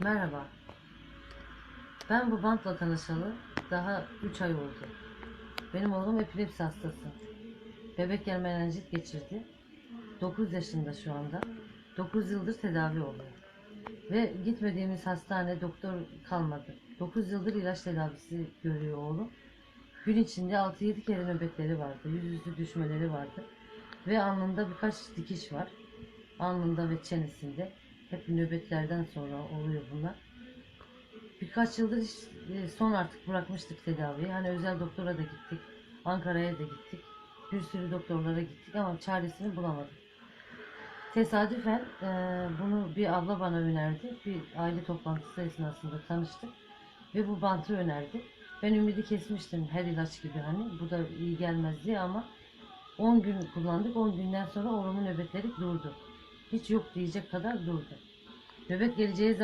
Merhaba. Ben bu bantla tanışalı daha 3 ay oldu. Benim oğlum epilepsi hastası. Bebekken menenjit geçirdi. 9 yaşında şu anda. 9 yıldır tedavi oluyor. Ve gitmediğimiz hastane doktor kalmadı. 9 yıldır ilaç tedavisi görüyor oğlum. Gün içinde 6-7 kere nöbetleri vardı. Yüzüstü düşmeleri vardı. Ve alnında birkaç dikiş var. Alnında ve çenesinde. Hep nöbetlerden sonra oluyor bunlar. Birkaç yıldır hiç, e, son artık bırakmıştık tedaviyi. Hani özel doktora da gittik. Ankara'ya da gittik. Bir sürü doktorlara gittik ama çaresini bulamadık. Tesadüfen e, bunu bir abla bana önerdi. Bir aile toplantısı esnasında tanıştık. Ve bu bantı önerdi. Ben ümidi kesmiştim her ilaç gibi hani. Bu da iyi gelmez diye ama 10 gün kullandık. 10 günden sonra oğlumun nöbetleri durdu. Hiç yok diyecek kadar durdu. Nöbet geleceği zaman